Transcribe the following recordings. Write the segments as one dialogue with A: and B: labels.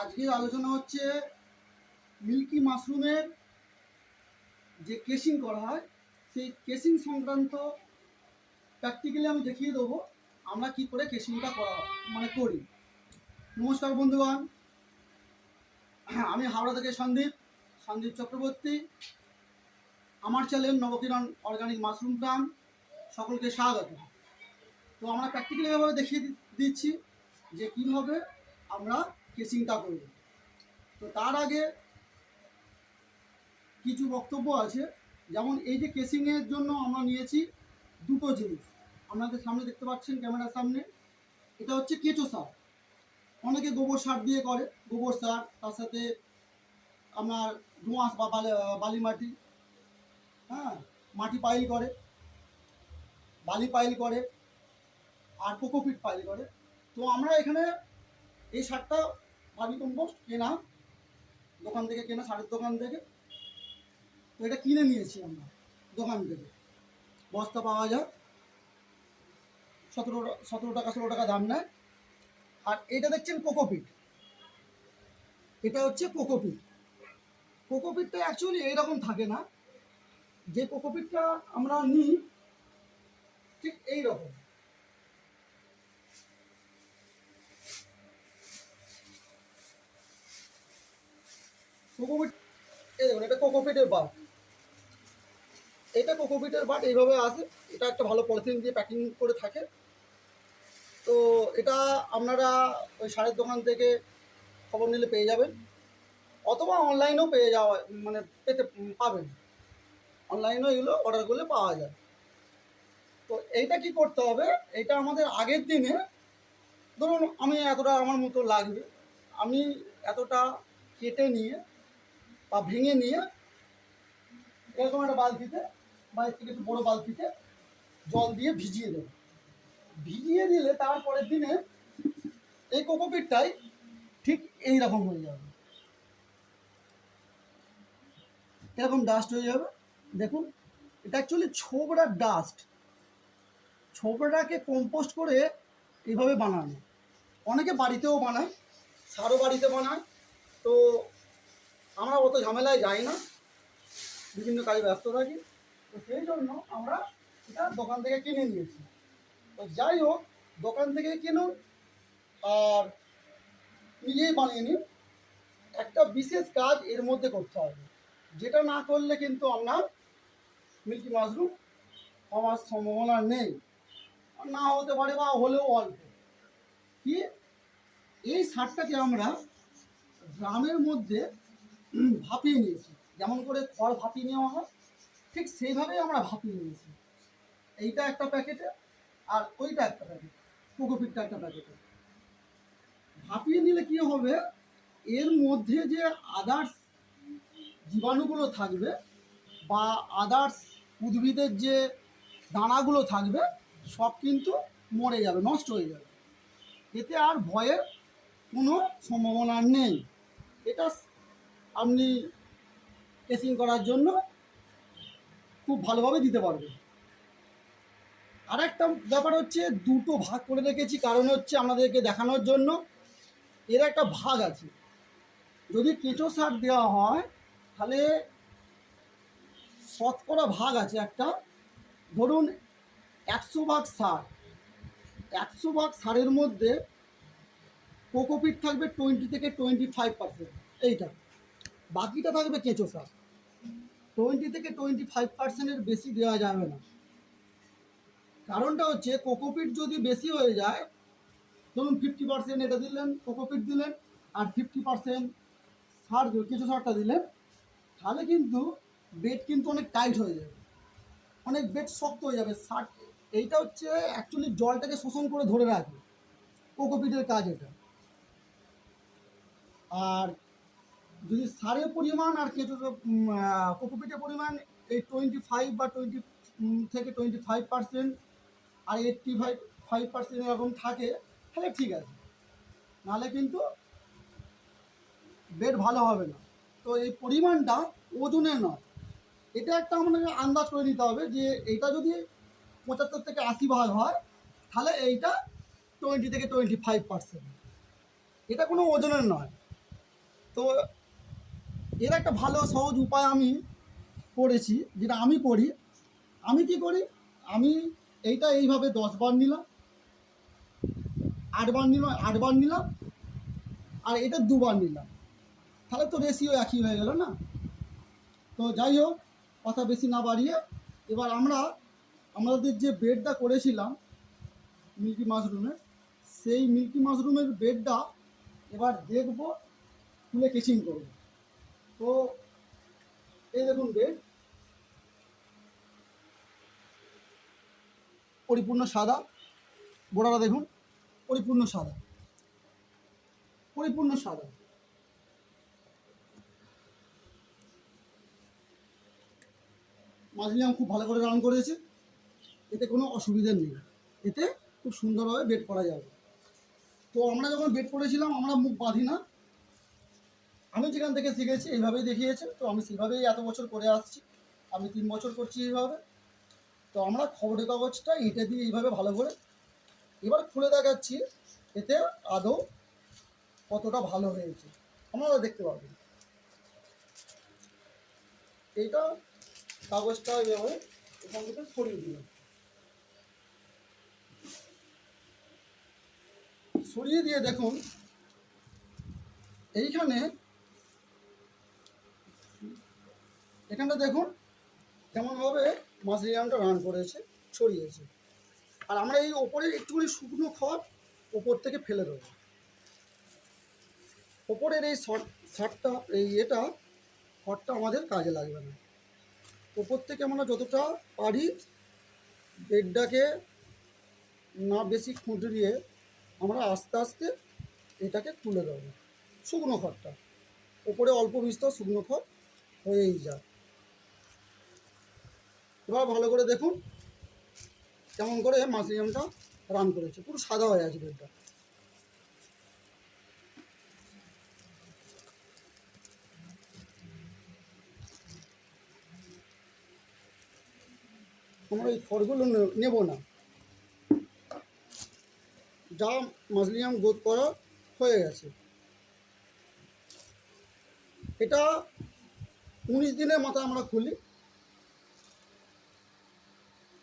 A: আজকের আলোচনা হচ্ছে মিল্কি মাশরুমের যে কেসিং করা হয়, সেই কেসিং সংক্রান্ত প্র্যাকটিক্যালি আমি দেখিয়ে দেবো আমরা কি করে কেসিংটা করা মানে করি। নমস্কার বন্ধুগণ। আমি হাওড়া থেকে সন্দীপ সন্দীপ চক্রবর্তী। আমার channel Nabakiran organic mushroom farm সকলকে স্বাগত। তো আমরা প্র্যাকটিক্যালি ভাবে দেখিয়ে দিচ্ছি যে কীভাবে আমরা কেসিংটা করব তো তার আগে কিছু বক্তব্য আছে। যেমন এই যে কেসিংয়ের জন্য আমরা নিয়েছি দুটো জিনিস। আপনাদের সামনে দেখতে পাচ্ছেন ক্যামেরার সামনে। এটা হচ্ছে কেঁচো সার। অনেকে গোবর সার দিয়ে করে। গোবর সার, তার সাথে আপনার দোঁয়াশ বা বালি মাটি হ্যাঁ মাটি পাইল করে, বালি পাইল করে, আর কোকোপিট পাইল করে। তো আমরা এখানে এই সারটা ভাবি কম্পোস্ট কেনা দোকান থেকে কেনা সারের দোকান থেকে। তো এটা কিনে নিয়েছি আমরা, দোকান থেকে। বস্তা পাওয়া যায়। সতেরো সতেরো টাকা, ষোলো টাকা দাম নেয়। আর এটা দেখছেন কোকোপিট এটা হচ্ছে কোকোপিট কোকোপিটটা অ্যাকচুয়ালি এইরকম থাকে না। যে কোকোপিটটা আমরা নিই, ঠিক এই কোকোপিট এই দেখুন, এটা কোকোপিটের বাট। এটা কোকোপিটের বাট এইভাবে আসে এটা একটা ভালো পলিথিন দিয়ে প্যাকিং করে থাকে। তো এটা আপনারা ওই সারের দোকান থেকে খবর নিলে পেয়ে যাবেন। অথবা অনলাইনেও পেয়ে যাওয়া মানে পেতে পাবেন। অনলাইনেও এগুলো অর্ডার করলে পাওয়া যায়। তো এইটা কি করতে হবে? এটা আমাদের আগের দিনে ধরুন আমি এতটা আমার মতো লাগবে। আমি এতটা কেটে নিয়ে বা ভেঙে নিয়ে এরকম একটা বালতিতে বা এর থেকে একটু বড়ো বালতিতে জল দিয়ে ভিজিয়ে দেবো। ভিজিয়ে দিলে তারপরের দিনে এই কোকোপিটটাই ঠিক এই রকম হয়ে যাবে। এরকম ডাস্ট হয়ে যাবে। দেখুন, এটা অ্যাকচুয়ালি ছোবড়ার ডাস্ট ছোবড়াকে কম্পোস্ট করে এইভাবে বানানো। অনেকে বাড়িতেও বানায়, সারও বাড়িতে বানায়। তো আমরা অত ঝামেলায় যাই না। বিভিন্ন কাজে ব্যস্ত থাকি। তো সেই জন্য আমরা এটা দোকান থেকে কিনে নিয়েছি। তো যাই হোক, দোকান থেকে কিনুন আর নিজেই বানিয়ে নিন। একটা বিশেষ কাজ এর মধ্যে করতে হবে। যেটা না করলে কিন্তু আপনার মিল্কি মাশরুম হওয়ার সম্ভাবনা নেই। না হতে পারে বা হলেও অল্প। কি? এই সারটাকে আমরা গ্রামের মধ্যে ভাপিয়ে নিয়েছি। যেমন করে খড় ভাপিয়ে নেওয়া হয়, ঠিক সেইভাবেই আমরা ভাপিয়ে নিয়েছি। এইটা একটা প্যাকেটে, আর ওইটা একটা প্যাকেট, কোকোপিটটা একটা প্যাকেটে। ভাপিয়ে নিলে কি হবে, এর মধ্যে যে আদার্স জীবাণুগুলো থাকবে বা আদার্স উদ্ভিদের যে দানাগুলো থাকবে, সব কিন্তু মরে যাবে, নষ্ট হয়ে যাবে। এতে আর ভয়ের কোনো সম্ভাবনা নেই। এটা আপনি কেসিং করার জন্য খুব ভালোভাবে দিতে পারবেন আর একটা ব্যাপার হচ্ছে, দুটো ভাগ করে রেখেছি, কারণ হচ্ছে আমাদেরকে দেখানোর জন্য। এর একটা ভাগ আছে। যদি কেঁচো সার দেওয়া হয়, তাহলে শতকরা ভাগ আছে একটা। ধরুন, একশো ভাগ সার। একশো ভাগ সারের মধ্যে কোকোপিট থাকবে টোয়েন্টি থেকে টোয়েন্টি ফাইভ পার্সেন্ট। এইটা। বাকিটা থাকবে কেঁচো সার। টোয়েন্টি থেকে টোয়েন্টি ফাইভ পার্সেন্টের বেশি দেওয়া যাবে না। কারণটা হচ্ছে কোকোপিট যদি বেশি হয়ে যায়, ধরুন ফিফটি পার্সেন্ট এটা দিলেন কোকোপিট দিলেন, আর ফিফটি পার্সেন্ট সার কেঁচো সারটা দিলেন, তাহলে কিন্তু বেড কিন্তু অনেক টাইট হয়ে যাবে। অনেক বেড শক্ত হয়ে যাবে। সার, এইটা হচ্ছে অ্যাকচুয়ালি জলটাকে শোষণ করে ধরে রাখে কোকোপিটের কাজ এটা। আর যদি সারের পরিমাণ আর কেঁচো কোকোপিটের পরিমাণ এই টোয়েন্টি ফাইভ বা টোয়েন্টি থেকে টোয়েন্টি ফাইভ পার্সেন্ট আর এইট্টি ফাইভ ফাইভ পার্সেন্ট এরকম থাকে, তাহলে ঠিক আছে। নাহলে কিন্তু বেড ভালো হবে না। তো এই পরিমাণটা ওজনের নয়। এটা একটা আমাদের আন্দাজ করে নিতে হবে যে এটা যদি পঁচাত্তর থেকে আশি ভাগ হয়, তাহলে এইটা টোয়েন্টি থেকে টোয়েন্টি ফাইভ পার্সেন্ট এটা কোনো ওজনের নয়। তো এর একটা ভালো সহজ উপায় আমি করেছি, যেটা আমি করি। আমি কি করি? আমি এইটা এইভাবে দশ বার নিলাম, আটবার নিলাম আটবার নিলাম, আর এটা দুবার নিলাম। তাহলে তো রেশিও একই হয়ে গেল না? তো যাই হোক, কথা বেশি না বাড়িয়ে এবার আমরা, আমাদের যে বেডটা করেছিলাম মিল্কি মাশরুমের সেই মিল্কি মাশরুমের বেডটা এবার দেখব খুলে কেচিং করব। তো এই দেখুন বেড পরিপূর্ণ সাদা। গোড়াটা দেখুন, পরিপূর্ণ সাদা। পরিপূর্ণ সাদা। মাঝলিয়াম খুব ভালো করে রান করেছে। এতে কোনো অসুবিধা নেই। এতে খুব সুন্দরভাবে বেড করা যাবে। তো আমরা যখন বেড করেছিলাম, আমরা মুখ বাঁধি না। আমি যেখান থেকে শিখেছি এইভাবেই দেখিয়েছে তো আমি সেভাবেই এত বছর করে আসছি। আমি তিন বছর করছি এইভাবে। তো আমরা খবরের কাগজটা এটা দিয়ে এইভাবে ভালো করে এবার খুলে দেখাচ্ছি, এতে আদৌ কতটা ভালো হয়েছে। আপনারা দেখতে পাবেন। এইটা কাগজটা এভাবে এখান থেকে সরিয়ে দিলাম। সরিয়ে দিয়ে দেখুন, এইখানে এখানটা দেখুন, কেমনভাবে মাছরিয়ামটা রান করেছে, ছড়িয়েছে। আর আমরা এই ওপরে একটুখানি শুকনো খড় ওপর থেকে ফেলে দেবো। ওপরের এই শার্টটা এই এটা খড়টা আমাদের কাজে লাগবে না। ওপর থেকে আমরা যতটা পারি বেডটাকে না বেশি খুঁটিয়ে আমরা আস্তে আস্তে এটাকে তুলে দেবো, শুকনো খড়টা। ওপরে অল্প বিস্তর শুকনো খড় হয়েই যায় এবার ভালো করে দেখুন কেমন করে মাশরুমটা রান করেছে। পুরো সাদা হয়ে আছে বেডটা আমরা এই খড়গুলো নেব না। যা মাসলিয়াম গোদ করা হয়ে গেছে। এটা উনিশ দিনের মাথায় আমরা খুলি।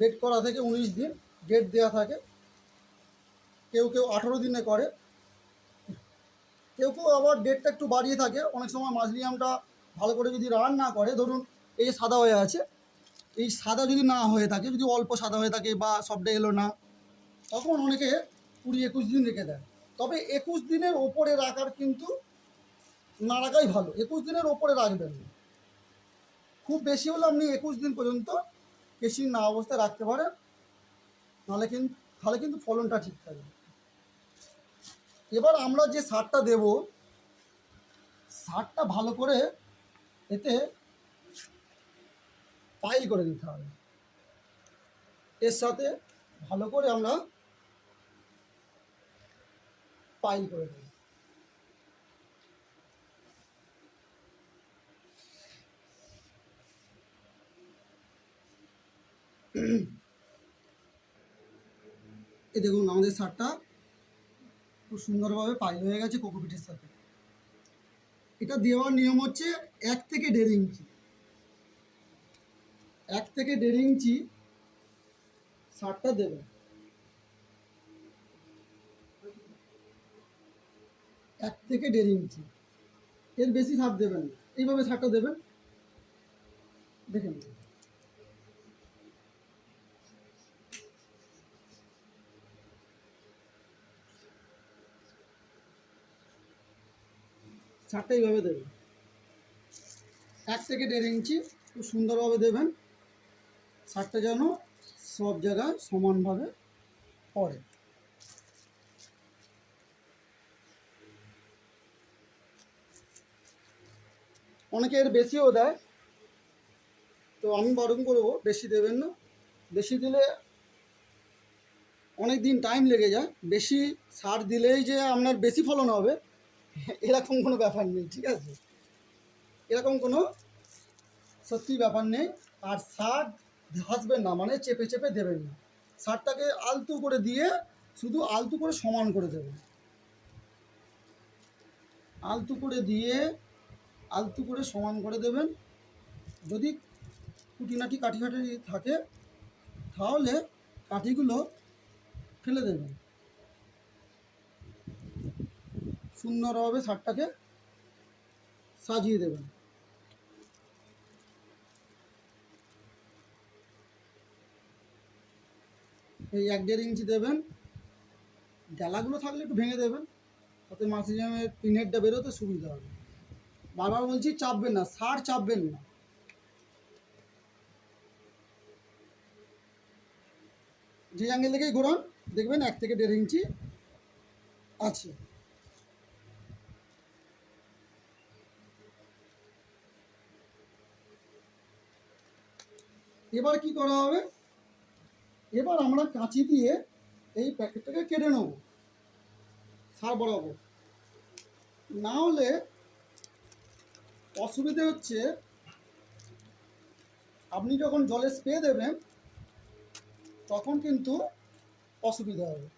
A: ডেট করা থেকে উনিশ দিন ডেট দেওয়া থাকে। কেউ কেউ আঠারো দিনে করে। কেউ কেউ আবার ডেটটা একটু বাড়িয়ে থাকে। অনেক সময় মাছলিয়ামটা ভালো করে যদি রান না করে, ধরুন এই যে সাদা হয়ে আছে, এই সাদা যদি না হয়ে থাকে, যদি অল্প সাদা হয়ে থাকে বা সবটা এলো না, তখন অনেকে কুড়ি একুশ দিন রেখে দেয়। তবে একুশ দিনের ওপরে রাখার কিন্তু না রাখাই ভালো। একুশ দিনের ওপরে রাখবেন। খুব বেশি হলে আপনি একুশ দিন পর্যন্ত কেসি না অবস্থায় রাখতে পারে নাহলে কিন্তু তাহলে কিন্তু ফলনটা ঠিক থাকবে। এবার আমরা যে সারটা দেব, সারটা ভালো করে এতে পাইল করে দিতে হবে। এর সাথে ভালো করে আমরা পাইল করে দেব। এই দেখুন, আমাদের সারটা খুব সুন্দরভাবে পাইল হয়ে গেছে কোকোপিটের সাথে। এটা দেওয়ার নিয়ম হচ্ছে এক থেকে দেড় ইঞ্চি। এক থেকে দেড় ইঞ্চি সারটা দেবেন এক থেকে দেড় ইঞ্চি। এর বেশি সার দেবেন এইভাবে সারটা দেবেন। দেখেন সারটা এইভাবে দেবেন। এক থেকে দেড় ইঞ্চি খুব সুন্দরভাবে দেবেন। সারটা যেন সব জায়গায় সমানভাবে পড়ে। অনেকে এর বেশিও দেয়। তো আমি বারণ করব, বেশি দেবেন না। বেশি দিলে অনেক দিন টাইম লেগে যায়। বেশি সার দিলেই যে আপনার বেশি ফলন হবে। এরকম কোনো ব্যাপার নেই, ঠিক আছে? এরকম কোনো সত্যি ব্যাপার নেই। আর সার ঘাসবেন না মানে চেপে চেপে দেবেন না। সারটাকে আলতু করে দিয়ে শুধু আলতু করে সমান করে দেবেন আলতু করে দিয়ে আলতু করে সমান করে দেবেন। যদি কুটিনাটি কাঠি থাকে, তাহলে কাঠিগুলো ফেলে দেবেন। সুন্দরভাবে শার্টটাকে সাজিয়ে দেবেন। এই এক দেড় ইঞ্চি দেবেন। ডালাগুলো থাকলে একটু ভেঙে দেবেন। তাতে মাসিজামের পিনেটটা বেরোতে সুবিধা হবে। বারবার বলছি চাপবেন না, সার চাপবেন না। যে অ্যাঙ্গেল থেকেই ঘোরান, দেখবেন এক থেকে দেড় ইঞ্চি আছে। এবার কি করা হবে? এবার আমরা কাঁচি দিয়ে এই প্যাকেটটাকে কেটে নেব। সার বরাবর। না হলে অসুবিধে হচ্ছে, আপনি যখন জলে স্প্রে দেবেন, তখন কিন্তু অসুবিধা হবে।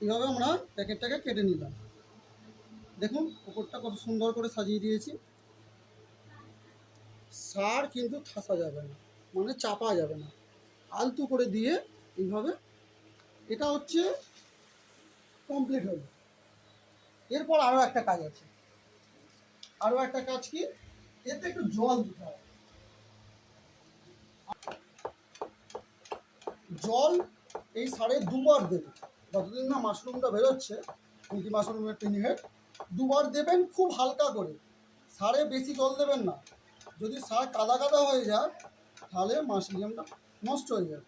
A: এইভাবে আমরা প্যাকেটটাকে কেটে নিলাম। দেখুন, উপরটা কত সুন্দর করে সাজিয়ে দিয়েছি। সার কিন্তু ঠাসা যাবে না মানে চাপা যাবে না। আলতু করে দিয়ে এইভাবে এটা হচ্ছে কমপ্লিট হলো। এরপর আরও একটা কাজ আছে। আরও একটা কাজ কি? এতে একটু জল দিতে হবে। জল এই সারে দুবার দেবে যতদিন না মাশরুমটা বেরোচ্ছে, মিল্কি মাশরুমের তিন হেড দুবার দেবেন খুব হালকা করে। সারে বেশি জল দেবেন না। যদি সার কাদা কাদা হয়ে যায়, তাহলে মাশরুমটা নষ্ট হয়ে যাবে।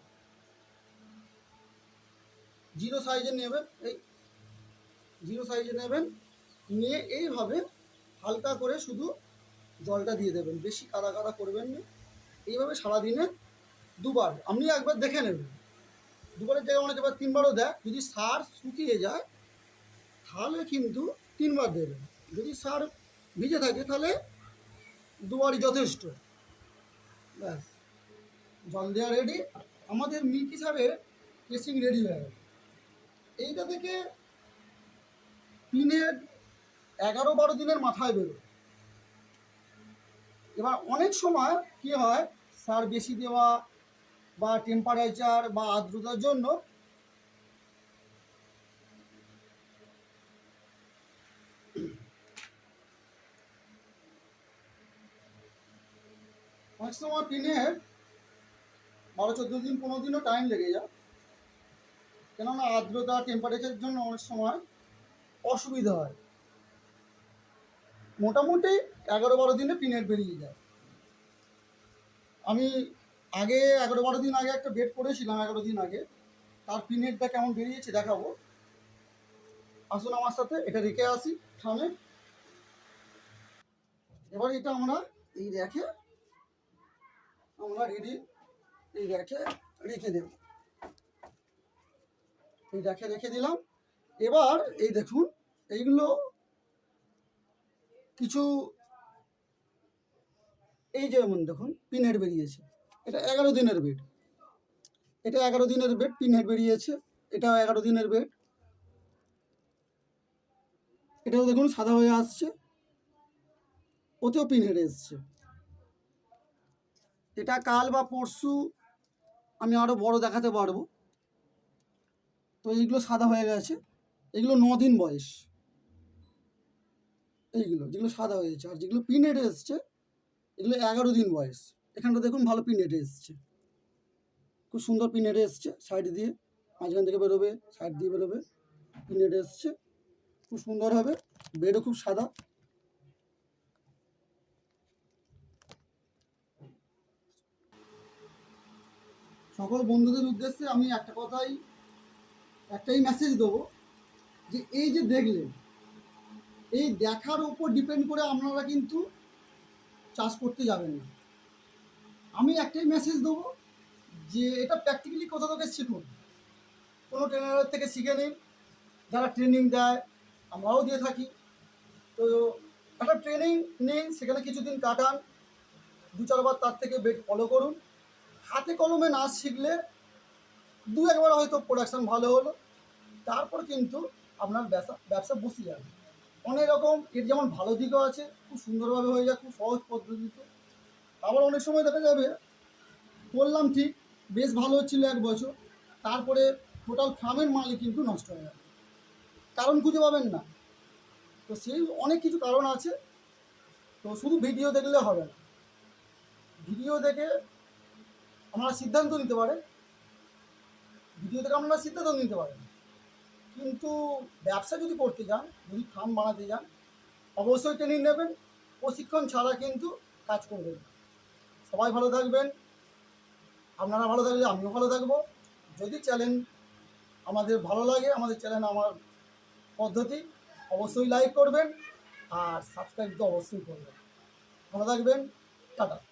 A: জিরো সাইজে নেবেন, এই জিরো সাইজে নেবেন, নিয়ে এইভাবে হালকা করে শুধু জলটা দিয়ে দেবেন। বেশি কাদা কাদা করবেন না। এইভাবে সারাদিনে দুবার। আপনি একবার দেখে নেবেন। দুবারের জায়গায় অনেক তিনবারও দেয়। যদি সার শুকিয়ে যায়, তাহলে কিন্তু তিনবার দেবেন। যদি সার ভিজে থাকে, তাহলে দুবারই যথেষ্ট। ব্যাস। জল দেওয়া রেডি আমাদের মিল্কি সারের কেসিং রেডি হয়ে গেল। এইটা থেকে তিনের এগারো বারো দিনের মাথায় বেরোয়। এবার অনেক সময় কি হয় সার বেশি দেওয়া বা টেম্পারেচার বা আর্দ্রতার জন্য অনেক সময় বারো, চোদ্দ দিন, পনেরো দিনও টাইম লেগে যায়। কেননা আর্দ্রতা টেম্পারেচারের জন্য অনেক সময় অসুবিধা হয়। মোটামুটি এগারো, বারো দিনে পিনেট বেরিয়ে যায়। আমি আগে এগারো, বারো দিন আগে একটা বেড করেছিলাম, এগারো দিন আগে। তার পিনেটটা কেমন বেরিয়েছে দেখাবো। আসুন আমার সাথে, এটা রেখে আসি সামনে এবার এটা আমরা এই রেখে আমরা রেডি এই রেখে রেখে দেব। এই রেখে রেখে দিলাম। এবার এই দেখুন, এইগুলো কিছু এই যেমন দেখুন পিনহেড বেরিয়েছে। এটা এগারো দিনের বেড এটা এগারো দিনের বেড পিনহেড বেরিয়েছে। এটাও এগারো দিনের বেড এটাও দেখুন, সাদা হয়ে আসছে। ওতেও পিনহেড এসছে। এটা কাল বা পরশু আমি আরও বড় দেখাতে পারব। তো এইগুলো সাদা হয়ে গেছে। এগুলো দিন বয়স। এইগুলো, যেগুলো সাদা হয়েছে আর যেগুলো পিন হেঁটে এসছে, এগুলো এগারো দিন বয়স। এখানটা দেখুন ভালো পিন হেঁটে এসছে। খুব সুন্দর পিন হেঁটে এসছে সাইড দিয়ে। মাঝখান থেকে বেরোবে, সাইড দিয়ে বেরোবে। পিন হেঁটে এসছে। খুব সুন্দর হবে। বেডও খুব সাদা। সকল বন্ধুদের উদ্দেশ্যে আমি একটা কথাই, একটাই মেসেজ দেবো যে এই যে দেখলেন এই দেখার উপর ডিপেন্ড করে আপনারা কিন্তু চাষ করতে যাবেন না। আমি একটাই মেসেজ দেবো যে এটা প্র্যাকটিক্যালি কোথা থেকে শিখুন? কোনো ট্রেনারের থেকে শিখে নিন। যারা ট্রেনিং দেয়, আমরাও দিয়ে থাকি। তো একটা ট্রেনিং নিন, সেখানে কিছুদিন কাটান। দু চারবার তার থেকে বেড ফলো করুন। হাতে কলমে নাচ শিখলে দু একবার হয়তো প্রোডাকশান ভালো হলো, তারপর কিন্তু আপনার ব্যবসা ব্যবসা বসে যাবে। অনেক রকম এর যেমন ভালো দিকও আছে, খুব সুন্দরভাবে হয়ে যায়, খুব সহজ পদ্ধতিতে। আবার অনেক সময় দেখা যাবে করলাম ঠিক, বেশ ভালো হচ্ছিল এক বছর, তারপরে টোটাল ফার্মের মালই কিন্তু নষ্ট হয়ে যাবে কারণ খুঁজে পাবেন না। তো সেই অনেক কিছু কারণ আছে, তো শুধু ভিডিও দেখলে হবে না। ভিডিও দেখে আপনারা সিদ্ধান্ত নিতে পারেন। ভিডিও থেকে আপনারা সিদ্ধান্ত নিতে পারেন। কিন্তু ব্যবসা যদি করতে যান, যদি ফার্ম বানাতে যান, অবশ্যই ট্রেনিং নেবেন। প্রশিক্ষণ ছাড়া কিন্তু কাজ করবেন সবাই ভালো থাকবেন। আপনারা ভালো থাকলে আমিও ভালো থাকব। যদি চ্যানেল আমাদের ভালো লাগে, আমাদের চ্যানেল আমার পদ্ধতি, অবশ্যই লাইক করবেন। আর সাবস্ক্রাইব তো অবশ্যই করবেন। ভালো থাকবেন। টাটা।